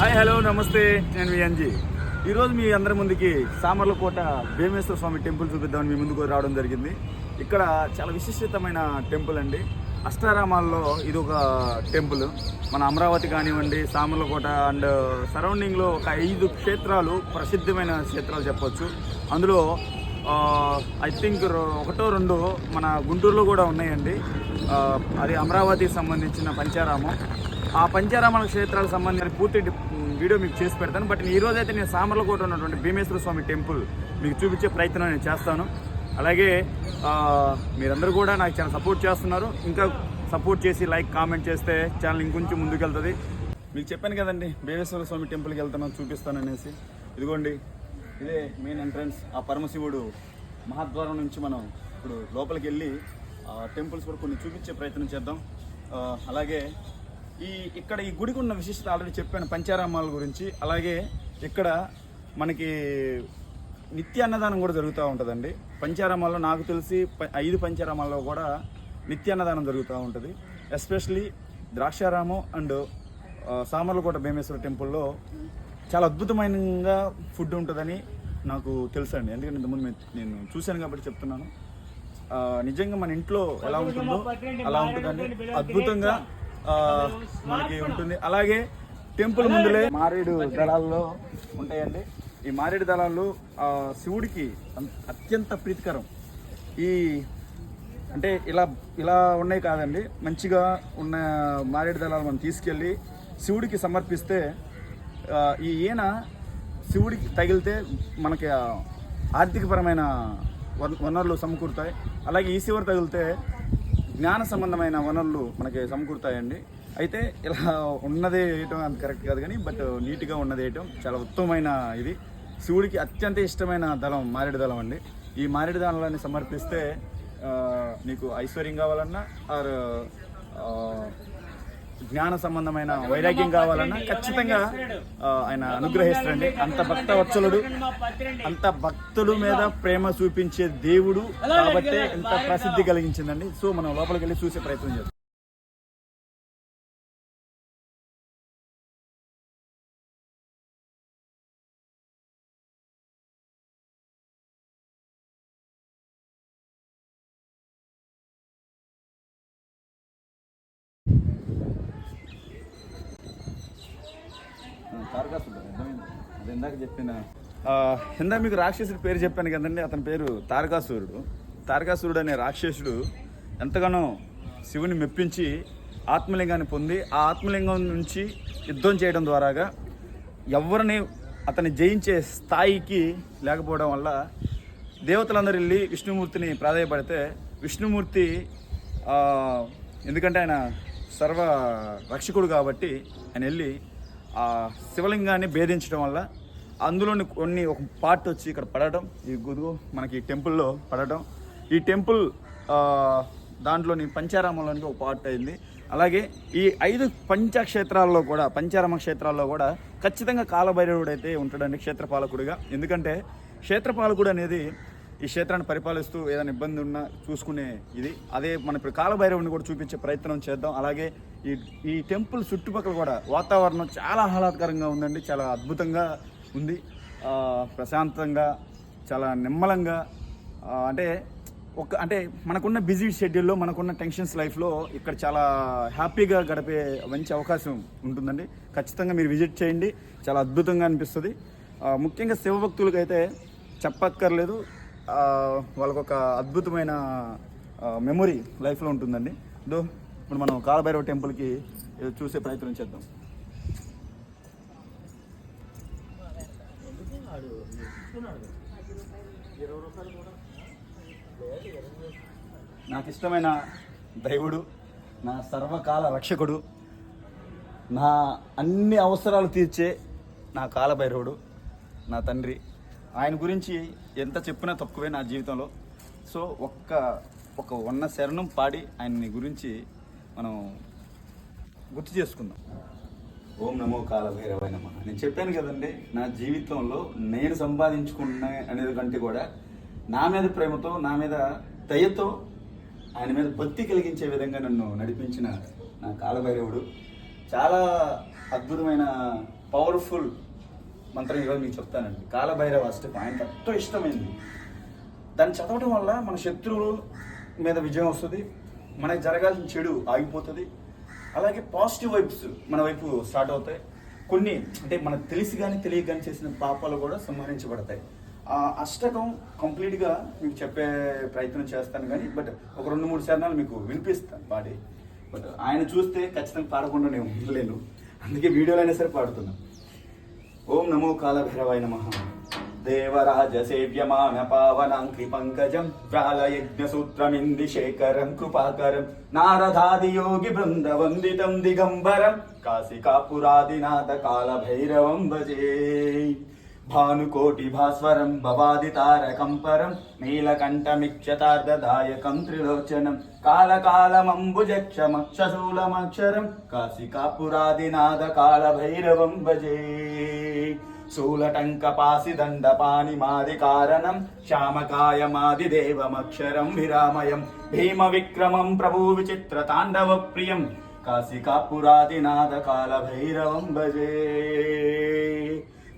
Hi hello నమస్తే. నేను VNG ఈరోజు మీ అందరి ముందుకి సామర్లకోట భీమేశ్వర స్వామి టెంపుల్ చూపిద్దామని మీ ముందుకు రావడం జరిగింది. ఇక్కడ చాలా విశిష్టమైన టెంపుల్ అండి. అష్టారామాల్లో ఇది ఒక టెంపుల్. మన అమరావతి కానివ్వండి సామర్లకోట అండ్ సరౌండింగ్లో ఒక ఐదు క్షేత్రాలు ప్రసిద్ధమైన క్షేత్రాలు చెప్పొచ్చు. అందులో ఐ థింక్ ఒకటో రెండు మన గుంటూరులో కూడా ఉన్నాయండి. అది అమరావతికి సంబంధించిన పంచారామం. ఆ పంచారామణ క్షేత్రాలకు సంబంధించిన పూర్తి వీడియో మీకు చేసి పెడతాను. బట్ ఈ రోజైతే నేను సామర్లకోట ఉన్నటువంటి భీమేశ్వర స్వామి టెంపుల్ మీకు చూపించే ప్రయత్నం నేను చేస్తాను. అలాగే మీరందరూ కూడా నాకు చాలా సపోర్ట్ చేస్తున్నారు. ఇంకా సపోర్ట్ చేసి లైక్ కామెంట్ చేస్తే ఛానల్ ఇంకొంచెం ముందుకెళ్తుంది. మీకు చెప్పాను కదండి భీమేశ్వర స్వామి టెంపుల్కి వెళ్తాను చూపిస్తాను అనేసి ఇదిగోండి ఇదే మెయిన్ ఎంట్రన్స్ ఆ పరమశివుడు మహాద్వారం నుంచి మనం ఇప్పుడు లోపలికి వెళ్ళి ఆ టెంపుల్స్ కూడా కొన్ని చూపించే ప్రయత్నం చేద్దాం. అలాగే ఈ ఇక్కడ ఈ గుడికి ఉన్న విశిష్టత ఆల్రెడీ చెప్పాను పంచారామాల గురించి. అలాగే ఇక్కడ మనకి నిత్య అన్నదానం కూడా జరుగుతూ ఉంటుందండి. పంచారామాల్లో నాకు తెలిసి ప- ఐదు పంచారామాల్లో కూడా నిత్య అన్నదానం జరుగుతూ ఉంటుంది. ఎస్పెషలీ ద్రాక్షారామం అండ్ సామర్లకోట భీమేశ్వర టెంపుల్లో చాలా అద్భుతమైనగా ఫుడ్ ఉంటుందని నాకు తెలుసు అండి ఎందుకంటే ఇంతకుముందు నేను చూశాను కాబట్టి చెప్తున్నాను. నిజంగా మన ఇంట్లో ఎలా ఉంటుందో అలా ఉంటుందండి. అద్భుతంగా మనకి ఉంటుంది. అలాగే టెంపుల్ ముందులే. మారేడు దళాల్లో ఉంటాయండి. ఈ మారేడు దళాలు శివుడికి అత్యంత ప్రీతికరం. ఈ అంటే ఇలా ఇలా ఉన్నాయి కాదండి. మంచిగా ఉన్న మారేడు దళాలు మనం తీసుకెళ్ళి శివుడికి సమర్పిస్తే ఈ ఈయన శివుడికి తగిలితే మనకి ఆర్థికపరమైన వన- వనరులు సమకూరుతాయి. అలాగే ఈ శివుడు తగిలితే జ్ఞాన సంబంధమైన వనరులు మనకి సమకూరుతాయండి. అయితే ఇలా ఉన్నదే వేయటం అంత కరెక్ట్ కాదు కానీ బట్ నీట్గా ఉన్నది వేయటం చాలా ఉత్తమమైన ఇది. శివుడికి అత్యంత ఇష్టమైన దళం మారేడు దళం అండి. ఈ మారేడు దళాన్ని సమర్పిస్తే నీకు ఐశ్వర్యం కావాలన్నా ఆర్ జ్ఞాన సంబంధమైన వైరాగ్యం కావాలన్నా ఖచ్చితంగా ఆయన అనుగ్రహిస్తాడండి. అంత భక్త వత్సలుడు అంత భక్తుల మీద ప్రేమ చూపించే దేవుడు కాబట్టి ఇంత ప్రసిద్ధి కలిగించిందండి. సో మనం లోపలికి వెళ్ళి చూసే ప్రయత్నం చేద్దాం అది ఇందాక చెప్పిన ఇందాక మీకు రాక్షసుడి పేరు చెప్పాను కదండి అతని పేరు తారకాసురుడు. తారకాసురుడు అనే రాక్షసుడు ఎంతగానో శివుని మెప్పించి ఆత్మలింగాన్ని పొంది ఆ ఆత్మలింగం నుంచి యుద్ధం చేయడం ద్వారాగా ఎవరిని అతన్ని జయించే స్థాయికి లేకపోవడం వల్ల దేవతలందరూ వెళ్ళి విష్ణుమూర్తిని ప్రాధాయపడితే విష్ణుమూర్తి ఎందుకంటే ఆయన సర్వ రక్షకుడు కాబట్టి ఆయన వెళ్ళి ఆ శివలింగాన్ని భేదించడం వల్ల అందులోని కొన్ని ఒక పార్ట్ వచ్చి ఇక్కడ పడటం. ఈ గుదుగు మనకి ఈ టెంపుల్లో పడటం. ఈ టెంపుల్ దాంట్లోని పంచారామంలోనికి ఒక పార్ట్ అయింది. అలాగే ఈ ఐదు పంచక్షేత్రాల్లో కూడా పంచారామ క్షేత్రాల్లో కూడా ఖచ్చితంగా కాలభైరవుడు అయితే ఉంటాడండి క్షేత్రపాలకుడిగా. ఎందుకంటే క్షేత్రపాలకుడు అనేది ఈ క్షేత్రాన్ని పరిపాలిస్తూ ఏదైనా ఇబ్బంది ఉన్నా చూసుకునే ఇది. అదే మనం ఇప్పుడు కాలభైరవుని కూడా చూపించే ప్రయత్నం చేద్దాం. అలాగే ఈ ఈ టెంపుల్ చుట్టుపక్కల కూడా వాతావరణం చాలా ఆహ్లాదకరంగా ఉందండి. చాలా అద్భుతంగా ఉంది. ప్రశాంతంగా చాలా నిమ్మలంగా అంటే ఒక అంటే మనకున్న బిజీ షెడ్యూల్లో మనకున్న టెన్షన్స్ లైఫ్లో ఇక్కడ చాలా హ్యాపీగా గడిపే మంచి అవకాశం ఉంటుందండి. ఖచ్చితంగా మీరు విజిట్ చేయండి. చాలా అద్భుతంగా అనిపిస్తుంది. ముఖ్యంగా శివభక్తులకైతే అయితే చెప్పక్కర్లేదు. వాళ్ళకొక అద్భుతమైన మెమొరీ లైఫ్లో ఉంటుందండి. దో ఇప్పుడు మనం కాలభైరవ టెంపుల్కి చూసే ప్రయత్నం చేద్దాం. నాకు ఇష్టమైన దైవుడు నా సర్వకాల రక్షకుడు నా అన్ని అవసరాలు తీర్చే నా కాలభైరవుడు నా తండ్రి. ఆయన గురించి ఎంత చెప్పినా తక్కువే నా జీవితంలో. సో ఒక్క ఒక ఉన్న శరణం పాడి ఆయన్ని గురించి మనం గుర్తు చేసుకుందాం. ఓం నమో కాలభైరవ నమ. నేను చెప్పాను కదండి నా జీవితంలో నేను సంపాదించుకున్న అనేది కంటే కూడా నా మీద ప్రేమతో నా మీద దయతో ఆయన మీద భక్తి కలిగించే విధంగా నన్ను నడిపించిన నా కాలభైరవుడు. చాలా అద్భుతమైన పవర్ఫుల్ మంత్రం ఈరోజు మీకు చెప్తానండి. కాలభైరవ అష్టకం. ఆయనకు ఎంతో ఇష్టమైంది. దాన్ని చదవడం వల్ల మన శత్రువుల మీద విజయం వస్తుంది మనకి జరగాల్సిన చెడు ఆగిపోతుంది. అలాగే పాజిటివ్ వైబ్స్ మన వైపు స్టార్ట్ అవుతాయి. కొన్ని అంటే మనకు తెలిసి కానీ తెలియక కానీ చేసిన పాపాలు కూడా సంహరించబడతాయి. ఆ అష్టకం కంప్లీట్గా మీకు చెప్పే ప్రయత్నం చేస్తాను కానీ బట్ ఒక రెండు మూడు సార్లు మీకు వినిపిస్తాను పాడి. బట్ ఆయన చూస్తే ఖచ్చితంగా పాడకుండా నేను ఉండలేను. అందుకే వీడియోలో అయినా సరే పాడుతున్నాను. ఓం నమో కాలభైరవాయ నమ. देवराजसेव्यमानपावनां कृपङ्कजं प्रालयज्ञसूत्रमिन्दिशेखरं कृपाकरं नारदादियोगिवृन्दवन्दितं दिगम्बरं काशिकापुरादिनाथकालभैरवं भजे। भानुकोटिभास्वरं भवादितारकं परं नीलकण्ठमिक्षतार्ददायकं त्रिलोचनं कालकालमम्बुजक्षमक्षशूलमक्षरं काशिकापुरादिनाथकालभैरवं भजे। భాస్వరం శూలటంకపాసి దండపాని మాది కారణం శ్యామకాయమాది దేవమక్షరం విరామయం భీమ విక్రమం ప్రభు విచిత్ర తాండవ ప్రియం కాశికాపురాదినాథ కాలభైరవం భజే.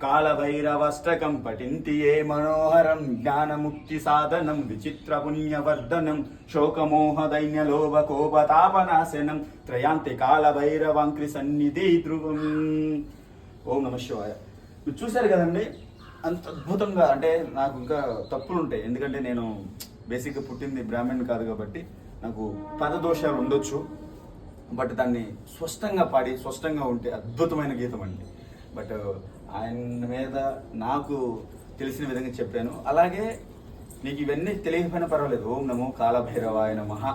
కాలభైరవష్టకం పఠింతి ఏ మనోహరం జ్ఞానముక్తి సాధనం విచిత్ర పుణ్యవర్ధనం శోకమోహ దైన్య లోభ కోపతాపనాశనం త్రయాంతి కాలభైరవాంక్రి సన్నిధి ధ్రువం. ఓం నమ శివాయ. మీరు చూశారు కదండి? అంత అద్భుతంగా అంటే నాకు ఇంకా తప్పులు ఉంటాయి ఎందుకంటే నేను బేసిక్గా పుట్టింది బ్రాహ్మణ్ కాదు కాబట్టి నాకు పదదోషాలు ఉండొచ్చు. బట్ దాన్ని స్పష్టంగా పాడి స్పష్టంగా ఉంటే అద్భుతమైన గీతం అండి. బట్ uh, ఆయన మీద నాకు తెలిసిన విధంగా చెప్పాను. అలాగే నీకు ఇవన్నీ తెలియకపోయినా పర్వాలేదు. ఓం నమో కాలభైరవ ఆయన మహా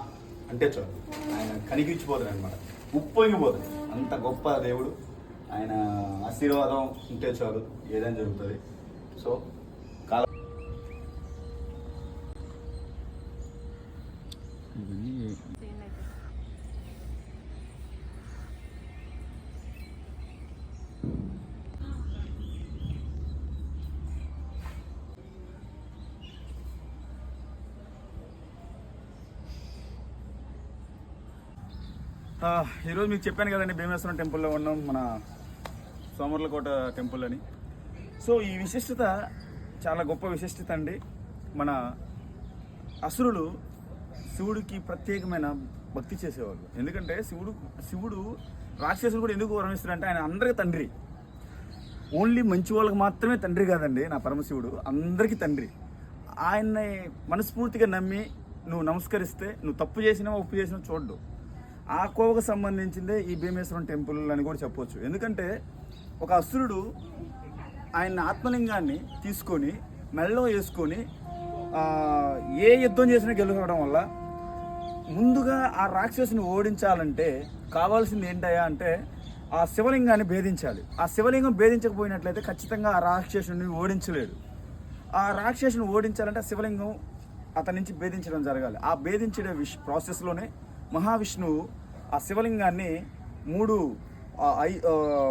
అంటే చూడు ఆయన కనిపించిపోతాడు అనమాట ఉప్పొంగిపోతాడు. అంత గొప్ప దేవుడు. ఆయన ఆశీర్వాదం ఉంటే చాలు ఏదైనా జరుగుతుంది. సో కాల ఈరోజు మీకు చెప్పాను కదండి భీమేశ్వరం టెంపుల్లో ఉన్నాం మన సోమర్లకోట టెంపుల్ అని. సో ఈ విశిష్టత చాలా గొప్ప విశిష్టత అండి. మన అసురులు శివుడికి ప్రత్యేకమైన భక్తి చేసేవాళ్ళు. ఎందుకంటే శివుడు శివుడు రాక్షసులు కూడా ఎందుకు వరణిస్తాడంటే ఆయన అందరికీ తండ్రి. ఓన్లీ మంచి వాళ్ళకి మాత్రమే తండ్రి కాదండి నా పరమశివుడు. అందరికీ తండ్రి. ఆయన్ని మనస్ఫూర్తిగా నమ్మి నువ్వు నమస్కరిస్తే నువ్వు తప్పు చేసినా ఒప్పు చేసినా చూడ్డు. ఆ కోవకు సంబంధించిందే ఈ భీమేశ్వరం టెంపుల్ అని కూడా చెప్పొచ్చు. ఎందుకంటే ఒక అసురుడు ఆయన ఆత్మలింగాన్ని తీసుకొని మెడలో వేసుకొని ఏ యుద్ధం చేసినా గెలువడం వల్ల ముందుగా ఆ రాక్షసుని ఓడించాలంటే కావాల్సింది ఏంటయ్యా అంటే ఆ శివలింగాన్ని భేదించాలి. ఆ శివలింగం భేదించకపోయినట్లయితే ఖచ్చితంగా ఆ రాక్షసుని ఓడించలేడు. ఆ రాక్షసుని ఓడించాలంటే ఆ శివలింగం అతని నుంచి భేదించడం జరగాలి. ఆ భేదించే విష్ ప్రాసెస్లోనే మహావిష్ణువు ఆ శివలింగాన్ని మూడు ఐ-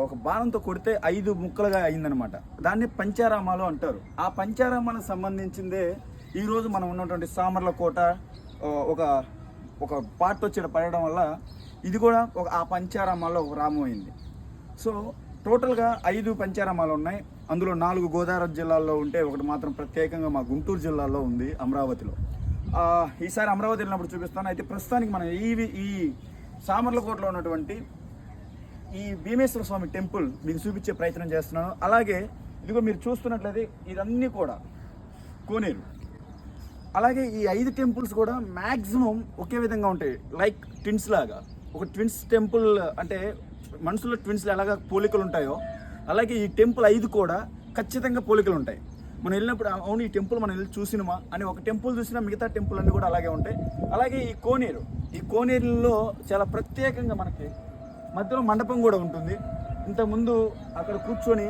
ఒక బాణంతో కొడితే ఐదు ముక్కలుగా అయిందనమాట దాన్ని పంచారామాలు అంటారు. ఆ పంచారామాలకు సంబంధించిందే ఈరోజు మనం ఉన్నటువంటి సామర్లకోట కోట ఒక ఒక పార్ట్ వచ్చి పడడం వల్ల ఇది కూడా ఒక ఆ పంచారామాల్లో ఒక రామం అయింది. సో టోటల్గా ఐదు పంచారామాలు ఉన్నాయి. అందులో నాలుగు గోదావరి జిల్లాల్లో ఉంటే ఒకటి మాత్రం ప్రత్యేకంగా మా గుంటూరు జిల్లాలో ఉంది అమరావతిలో. ఈసారి అమరావతి వెళ్ళినప్పుడు చూపిస్తాను. అయితే ప్రస్తుతానికి మనం ఈ ఈ సామర్లకోటలో ఉన్నటువంటి ఈ భీమేశ్వర స్వామి టెంపుల్ మీకు చూపించే ప్రయత్నం చేస్తున్నాను. అలాగే ఇదిగో మీరు చూస్తున్నట్లయితే ఇదన్నీ కూడా కోనేరు. అలాగే ఈ ఐదు టెంపుల్స్ కూడా మ్యాక్సిమం ఒకే విధంగా ఉంటాయి. లైక్ ట్విన్స్ లాగా. ఒక ట్విన్స్ టెంపుల్ అంటే మనుషుల్లో ట్విన్స్లో ఎలాగ పోలికలు ఉంటాయో అలాగే ఈ టెంపుల్ ఐదు కూడా ఖచ్చితంగా పోలికలు ఉంటాయి. మనం వెళ్ళినప్పుడు అవును ఈ టెంపుల్ మనం వెళ్ళి చూసినమా అని ఒక టెంపుల్ చూసినా మిగతా టెంపుల్ అన్నీ కూడా అలాగే ఉంటాయి. అలాగే ఈ కోనేరు. ఈ కోనేరులో చాలా ప్రత్యేకంగా మనకి మధ్యలో మండపం కూడా ఉంటుంది. ఇంతకుముందు అక్కడ కూర్చొని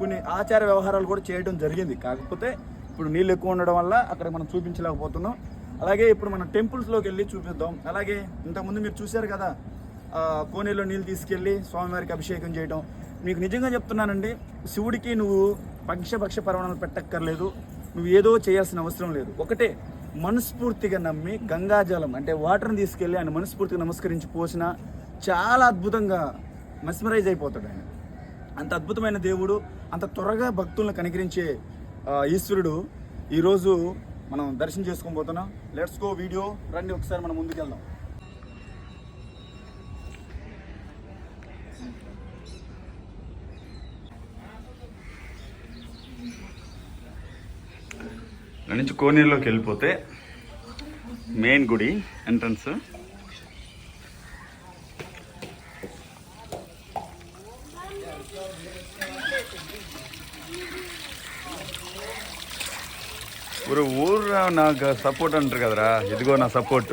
కొన్ని ఆచార వ్యవహారాలు కూడా చేయడం జరిగింది. కాకపోతే ఇప్పుడు నీళ్ళు ఎక్కువ ఉండడం వల్ల అక్కడ మనం చూపించలేకపోతున్నాం. అలాగే ఇప్పుడు మనం టెంపుల్స్లోకి వెళ్ళి చూపిద్దాం. అలాగే ఇంతకుముందు మీరు చూశారు కదా కోనేలో నీళ్ళు తీసుకెళ్ళి స్వామివారికి అభిషేకం చేయడం. మీకు నిజంగా చెప్తున్నానండి శివుడికి నువ్వు పక్షపక్ష పర్వణాలు పెట్టక్కర్లేదు. నువ్వు ఏదో చేయాల్సిన అవసరం లేదు. ఒకటే మనస్ఫూర్తిగా నమ్మి గంగాజలం అంటే వాటర్ని తీసుకెళ్ళి ఆయన మనస్ఫూర్తిగా నమస్కరించి పోసిన చాలా అద్భుతంగా మెస్మరైజ్ అయిపోతాడు ఆయన. అంత అద్భుతమైన దేవుడు అంత త్వరగా భక్తులను కనికరించే ఈశ్వరుడు ఈరోజు మనం దర్శనం చేసుకోబోతున్నాం లెట్స్ గో వీడియో రండి ఒకసారి మనం ముందుకెళ్దాం. నుంచి కోనేరులోకి వెళ్ళిపోతే మెయిన్ గుడి ఎంట్రన్స్ ఊరు ఊరు నాకు సపోర్ట్ అంటారు కదరా ఇదిగో నా సపోర్ట్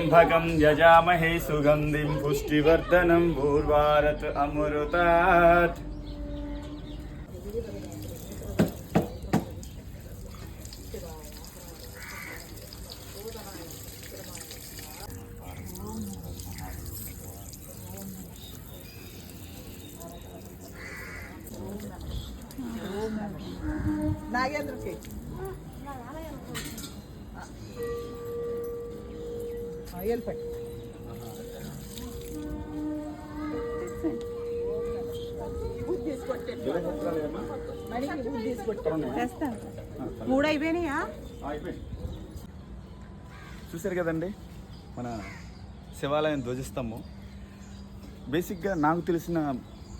त्र्यम्भकं यजामहे सुगन्धिं पुष्टिवर्धनं भूर्वारत अमृतात्। नागेंद्र के। తెస్తాను మూడు అయిపోయినాయా? చూశారు కదండి మన శివాలయం ధ్వజిస్తాము బేసిక్గా నాకు తెలిసిన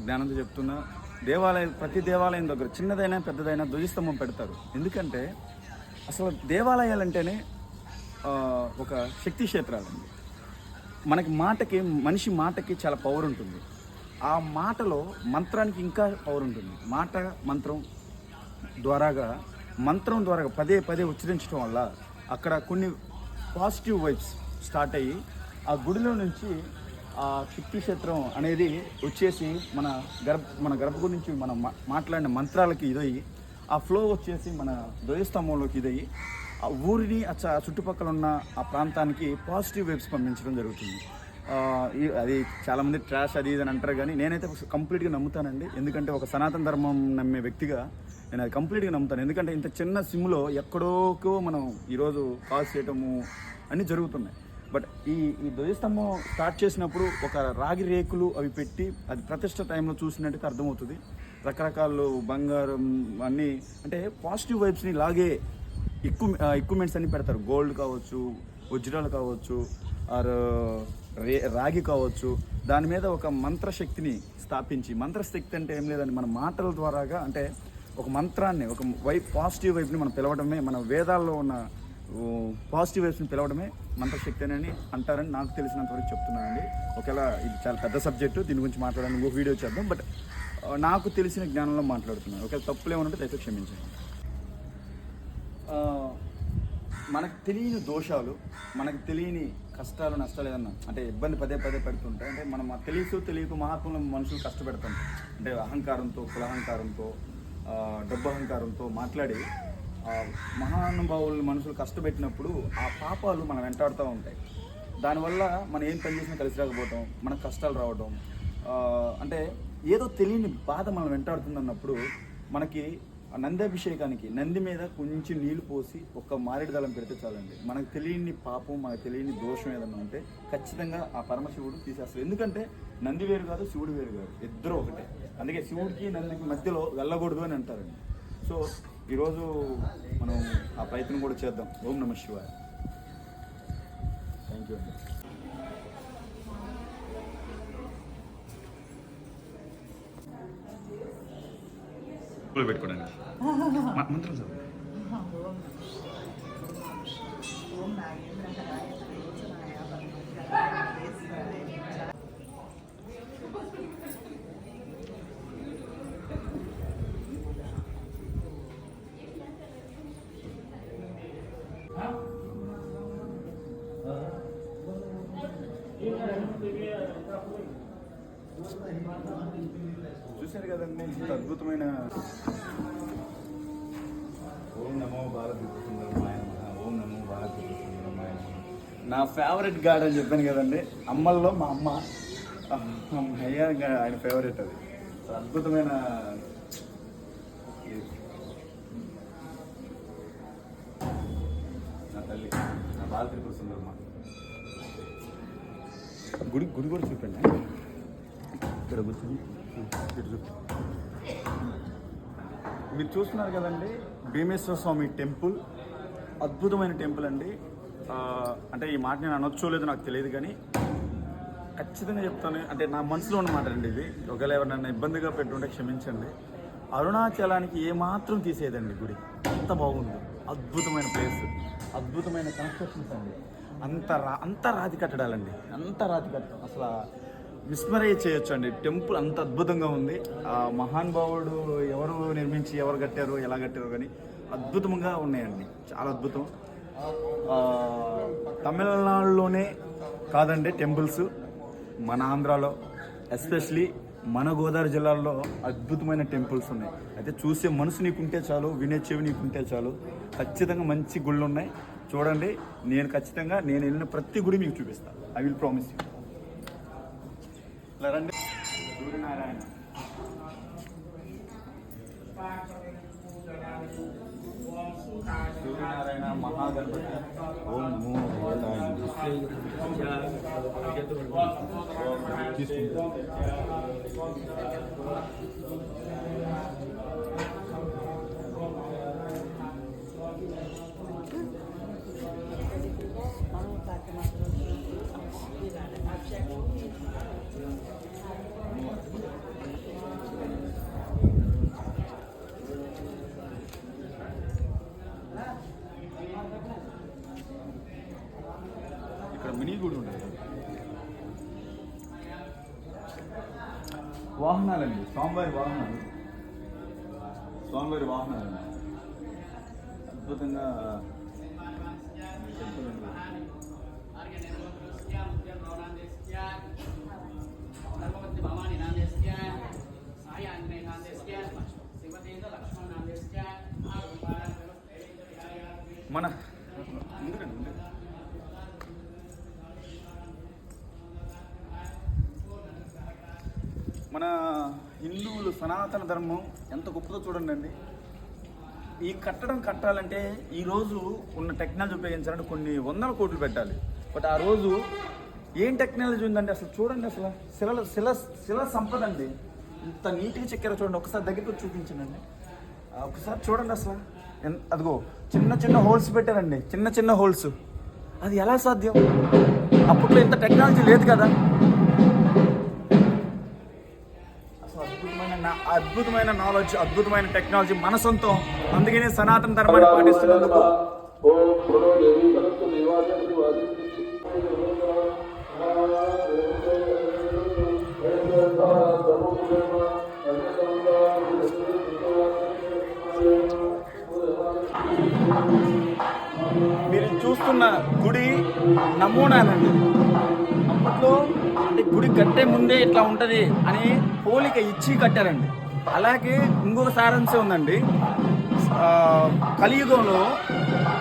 జ్ఞానంతో చెప్తున్నా దేవాలయం ప్రతి దేవాలయం దగ్గర చిన్నదైనా పెద్దదైనా ధ్వజస్తంభం పెడతారు. ఎందుకంటే అసలు దేవాలయాలు అంటేనే ఒక శక్తి క్షేత్రాలండి. మనకి మాటకి మనిషి మాటకి చాలా పవర్ ఉంటుంది. ఆ మాటలో మంత్రానికి ఇంకా పవర్ ఉంటుంది. మాట మంత్రం ద్వారాగా మంత్రం ద్వారా పదే పదే ఉచ్చరించడం వల్ల అక్కడ కొన్ని పాజిటివ్ వైబ్స్ స్టార్ట్ అయ్యి ఆ గుడిలో నుంచి ఆ శక్తి క్షేత్రం అనేది వచ్చేసి మన గర్భ మన గర్భ నుంచి మనం మాట్లాడిన మంత్రాలకి ఇదయ్యి ఆ ఫ్లో వచ్చేసి మన ధ్వజస్తంభంలోకి ఇదయ్యి ఆ ఊరిని ఆ చుట్టుపక్కల ఉన్న ఆ ప్రాంతానికి పాజిటివ్ వైబ్స్ పంపించడం జరుగుతుంది. అది చాలామంది ట్రాష్ అది ఇది అని అంటారు కానీ నేనైతే కంప్లీట్గా నమ్ముతానండి. ఎందుకంటే ఒక సనాతన ధర్మం నమ్మే వ్యక్తిగా నేను అది కంప్లీట్గా నమ్ముతాను. ఎందుకంటే ఇంత చిన్న సిమ్లో ఎక్కడోకో మనం ఈరోజు కాల్ చేయటము అన్నీ జరుగుతున్నాయి. బట్ ఈ ఈ ధ్వజస్తంభం స్టార్ట్ చేసినప్పుడు ఒక రాగి రేకులు అవి పెట్టి అది ప్రతిష్ట టైంలో చూసినట్టయితే అర్థమవుతుంది. రకరకాలు బంగారం అన్నీ అంటే పాజిటివ్ వైబ్స్ని లాగే ఎక్కువ ఎక్విప్మెంట్స్ అన్ని పెడతారు. గోల్డ్ కావచ్చు వజ్రాలు కావచ్చు ఆర్ రే రాగి కావచ్చు. దాని మీద ఒక మంత్రశక్తిని స్థాపించి మంత్రశక్తి అంటే ఏం లేదండి. మన మాటల ద్వారాగా అంటే ఒక మంత్రాన్ని ఒక వైబ్ పాజిటివ్ వైపుని మనం పిలవడమే మన వేదాల్లో ఉన్న పాజిటివ్ వైబ్స్ని పిలవడమే మంత్రశక్తి అని అంటారని నాకు తెలిసినంతవరకు చెప్తున్నానండి. ఒకవేళ ఇది చాలా పెద్ద సబ్జెక్టు దీని గురించి మాట్లాడడానికి ఇంకో వీడియో చేద్దాం. బట్ నాకు తెలిసిన జ్ఞానంలో మాట్లాడుతున్నాను. ఒకవేళ తప్పులు ఏమన్నా దయచేసి క్షమించండి ఆ, మనకు తెలియని దోషాలు మనకు తెలియని కష్టాలు నష్టాలు ఏదన్నా అంటే ఇబ్బంది పదే పదే పెడుతుంటాయి అంటే మనం తెలుసు తెలియక మహాత్ములు మనుషులు కష్టపెడతాం. అంటే అహంకారంతో కులహంకారంతో డబ్బు అహంకారంతో మాట్లాడి మహానుభావులు మనుషులు కష్టపెట్టినప్పుడు ఆ పాపాలు మనం వెంటాడుతూ ఉంటాయి. దానివల్ల మనం ఏం పని చేసినా కలిసి రాకపోవటం మనకు కష్టాలు రావడం అంటే ఏదో తెలియని బాధ మనం వెంటాడుతుంది అన్నప్పుడు మనకి ఆ నందాభిషేకానికి నంది మీద కొంచెం నీళ్ళు పోసి ఒక మారేడు దళం పెడితే చాలండి. మనకు తెలియని పాపం మనకు తెలియని దోషం ఏదన్నా ఉంటే ఖచ్చితంగా ఆ పరమశివుడు తీసేస్తారు. ఎందుకంటే నంది వేరు కాదు శివుడు వేరు కాదు. ఇద్దరు ఒకటే. అందుకే శివుడికి నందికి మధ్యలో వెళ్ళకూడదు అని అంటారండి. సో ఈరోజు మనం ఆ ప్రయత్నం కూడా చేద్దాం. ఓం నమ శివాయ. థ్యాంక్ యూ అండి. పెట్టుకోవడానికి మంత్రం చదువు. చూశారు కదండి ఇంత అద్భుతమైన ఓం నమో భారత సుందరమాయ ఓం నమో భారత సుందరమాయ నా ఫేవరెట్ గాడ్ అని చెప్పాను కదండి అమ్మల్లో మా అమ్మ అయ్యా ఆయన ఫేవరెట్ అది. అద్భుతమైన నా తల్లి నా బాల సుందరమ్మ గుడి గుడి కూడా చూపండి. ఇక్కడ కూర్చొని మీరు చూస్తున్నారు కదండి భీమేశ్వర స్వామి టెంపుల్ అద్భుతమైన టెంపుల్ అండి. అంటే ఈ మాట నేను అనొచ్చో లేదో నాకు తెలియదు కానీ ఖచ్చితంగా చెప్తాను. అంటే నా మనసులో ఉన్న మాట అండి ఇది. ఒకవేళ ఎవరైనా ఇబ్బందిగా పెట్టుంటే క్షమించండి. అరుణాచలానికి ఏమాత్రం తీసేదండి గుడి. అంత బాగుంది. అద్భుతమైన ప్లేస్. అద్భుతమైన కన్స్ట్రక్షన్స్ అండి. అంత రా అంత రాతి కట్టడాలండి. అంత రాతి కట్టడం అసలు విస్మరయ్య చేయొచ్చు అండి టెంపుల్ అంత అద్భుతంగా ఉంది. ఆ మహానుభావుడు ఎవరు నిర్మించి ఎవరు కట్టారు ఎలా కట్టారు కానీ అద్భుతంగా ఉన్నాయండి. చాలా అద్భుతం. తమిళనాడులోనే కాదండి టెంపుల్స్. మన ఆంధ్రాలో ఎస్పెషలీ మన గోదావరి జిల్లాలో అద్భుతమైన టెంపుల్స్ ఉన్నాయి. అయితే చూసే మనసు నీకుంటే చాలు వినే చెవి నీకుంటే చాలు. ఖచ్చితంగా మంచి గుళ్ళు ఉన్నాయి. చూడండి నేను ఖచ్చితంగా నేను వెళ్ళిన ప్రతి గుడి మీకు చూపిస్తాను ఐ విల్ ప్రామిస్ యూ రండి సూర్యనారాయణ సూర్యనారాయణ మహాగణపతి ఓం నమో భగవతాయ ఇక్కడ మినీ గుడి ఉండదు వాహనాలండి స్వామివారి వాహనాలు. స్వామివారి వాహనాలండి. అద్భుతంగా మన మన హిందువులు సనాతన ధర్మం ఎంత గొప్పదో చూడండి అండి. ఈ కట్టడం కట్టాలంటే ఈరోజు ఉన్న టెక్నాలజీ ఉపయోగించాలంటే కొన్ని వందల కోట్లు పెట్టాలి. బట్ ఆ రోజు ఏం టెక్నాలజీ ఉందండి అసలు చూడండి అసలు. శిల శిల శిల సంపద అండి. ఇంత నీట్గా చెక్కారో చూడండి. ఒకసారి దగ్గరికి చూపించండి ఒకసారి చూడండి అసలు. అదిగో చిన్న చిన్న హోల్స్ పెట్టారండి. చిన్న చిన్న హోల్స్. అది ఎలా సాధ్యం? అప్పట్లో ఇంత టెక్నాలజీ లేదు కదా. అసలు అద్భుతమైన అద్భుతమైన నాలెడ్జ్ అద్భుతమైన టెక్నాలజీ మన సొంతం. అందుకనే సనాతన ధర్మాన్ని పాటిస్తున్నందుకు. చూస్తున్న గుడి నమూనానండి. అప్పట్లో అంటే గుడి కట్టే ముందే ఇట్లా ఉంటుంది అని పోలిక ఇచ్చి కట్టారండి. అలాగే ఇంకొక సారాంశం ఉందండి. కలియుగంలో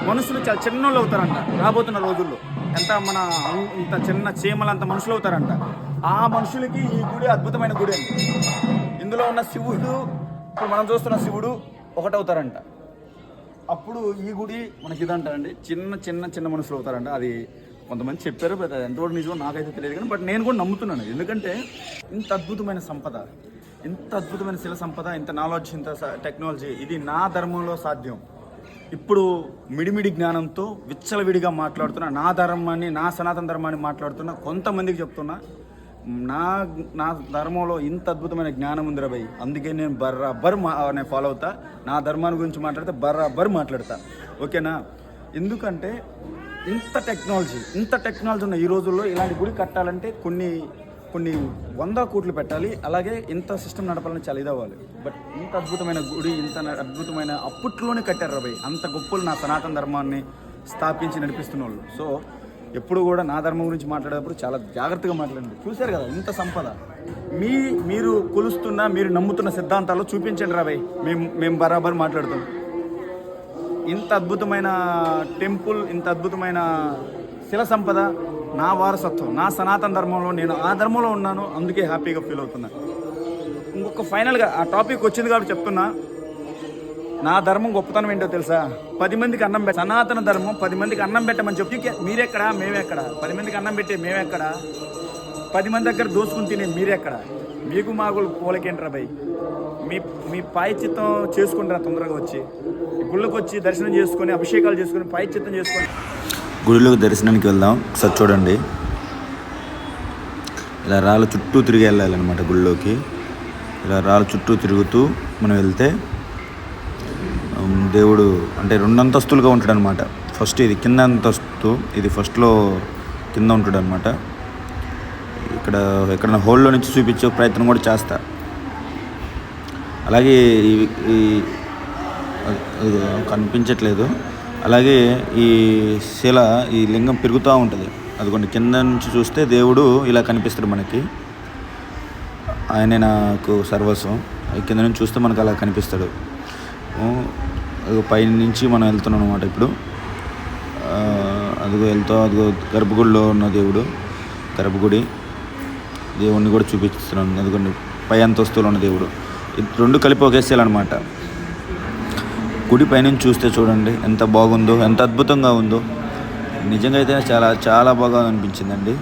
మనుషులు చాలా చిన్నోళ్ళు అవుతారంట రాబోతున్న రోజుల్లో. ఎంత మన ఇంత చిన్న చీమలంత మనుషులు అవుతారంట. ఆ మనుషులకి ఈ గుడి అద్భుతమైన గుడి అండి. ఇందులో ఉన్న శివుడు ఇప్పుడు మనం చూస్తున్న శివుడు ఒకటవుతారంట. అప్పుడు ఈ గుడి మనకి ఇదంటారండి. చిన్న చిన్న చిన్న మనుషులు అవుతారంట. అది కొంతమంది చెప్పారు బట్ అది ఎంతవరకు నిజమో నాకైతే తెలియదు కానీ బట్ నేను కూడా నమ్ముతున్నాను ఎందుకంటే ఇంత అద్భుతమైన సంపద ఇంత అద్భుతమైన శిల సంపద ఇంత నాలెడ్జ్ ఇంత టెక్నాలజీ ఇది నా ధర్మంలో సాధ్యం. ఇప్పుడు మిడిమిడి జ్ఞానంతో విచ్చలవిడిగా మాట్లాడుతున్న నా ధర్మాన్ని నా సనాతన ధర్మాన్ని మాట్లాడుతున్న కొంతమందికి చెప్తున్నా నా నా ధర్మంలో ఇంత అద్భుతమైన జ్ఞానం ఉంది భయ్. అందుకే నేను బర్రాబర్ మా నేను ఫాలో అవుతా. నా ధర్మాన్ని గురించి మాట్లాడితే బర్రాబర్ మాట్లాడతా. ఓకేనా? ఎందుకంటే ఇంత టెక్నాలజీ ఇంత టెక్నాలజీ ఉన్న ఈ రోజుల్లో ఇలాంటి గుడి కట్టాలంటే కొన్ని కొన్ని వంద కోట్లు పెట్టాలి. అలాగే ఇంత సిస్టమ్ నడపాలని చాలా ఇదవ్వాలి బట్ ఇంత అద్భుతమైన గుడి ఇంత అద్భుతమైన అప్పట్లోనే కట్టారు రబై అంత గొప్పలు నా సనాతన ధర్మాన్ని స్థాపించి నడిపిస్తున్న వాళ్ళు సో ఎప్పుడు కూడా నా ధర్మం గురించి మాట్లాడేటప్పుడు చాలా జాగ్రత్తగా మాట్లాడండి. చూశారు కదా ఇంత సంపద. మీ మీరు కొలుస్తున్న మీరు నమ్ముతున్న సిద్ధాంతాలు చూపించండి రాబాయ్ మేము మేము బరాబర్ మాట్లాడుతాం. ఇంత అద్భుతమైన టెంపుల్ ఇంత అద్భుతమైన శిల సంపద నా వారసత్వం నా సనాతన ధర్మంలో నేను ఆ ధర్మంలో ఉన్నాను అందుకే హ్యాపీగా ఫీల్ అవుతున్నా. ఇంకొక ఫైనల్గా ఆ టాపిక్ వచ్చింది కాబట్టి చెప్తున్నా. నా ధర్మం గొప్పతనం ఏంటో తెలుసా? పది మందికి అన్నం పెట్ట సనాతన ధర్మం పది మందికి అన్నం పెట్టమని చెప్పి మీరెక్కడా మీరెక్కడ? మేమెక్కడ? పది మందికి అన్నం పెట్టే మేమెక్కడ? పది మంది దగ్గర దోసుకుని తినే మీరెక్కడ? మీకు మాకు పోలకేంట్రా భయ్? మీ మీ పాయచిత్తం చేసుకుంటారా తొందరగా వచ్చి? గుళ్ళకి వచ్చి దర్శనం చేసుకొని అభిషేకాలు చేసుకొని పాయచిత్తం చేసుకొని. గుడిలోకి దర్శనానికి వెళ్దాం. ఒకసారి చూడండి. ఇలా రాళ్ళ చుట్టూ తిరిగి వెళ్ళాలన్నమాట గుడిలోకి ఇలా రాళ్ళ చుట్టూ తిరుగుతూ మనం వెళ్తే దేవుడు అంటే రెండు అంతస్తులుగా ఉంటాడు అనమాట ఫస్ట్ ఇది కింద అంతస్తు ఇది ఫస్ట్లో కింద ఉంటాడు అనమాట ఇక్కడ ఎక్కడైనా హోల్లో నుంచి చూపించే ప్రయత్నం కూడా చేస్తా. అలాగే ఈ ఈ ఇది కనిపించట్లేదు. అలాగే ఈ శిల ఈ లింగం పెరుగుతూ ఉంటుంది. అది కొన్ని కింద నుంచి చూస్తే దేవుడు ఇలా కనిపిస్తాడు మనకి. ఆయనే నాకు సర్వస్వం. కింద నుంచి చూస్తే మనకు అలా కనిపిస్తాడు. పైన నుంచి మనం వెళ్తున్నాం అనమాట ఇప్పుడు. అదిగో వెళ్తా అదిగో గర్భగుడిలో ఉన్న దేవుడు గర్భగుడి. దేవుణ్ణి కూడా చూపిస్తున్నాను. అదిగోండి పై అంతస్తులో ఉన్న దేవుడు. ఇది రెండు కలిపి ఒకేసేయాలన్నమాట. గుడి పైనుంచి చూస్తే చూడండి ఎంత బాగుందో ఎంత అద్భుతంగా ఉందో. నిజంగా అయితే చాలా చాలా బాగా అనిపించిందండి.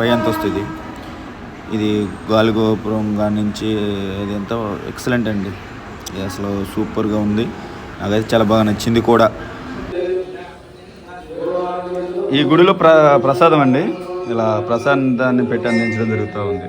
పై అంతస్తు ఇది. ఇది గాలిగోపురం కాడి నుంచి ఇది ఎంతో ఎక్సలెంట్ అండి. అసలు సూపర్గా ఉంది. నాకైతే చాలా బాగా నచ్చింది కూడా. ఈ గుడిలో ప్ర ప్రసాదం అండి. ఇలా ప్రసాదాన్ని పెట్టి అందించడం జరుగుతూ ఉంది.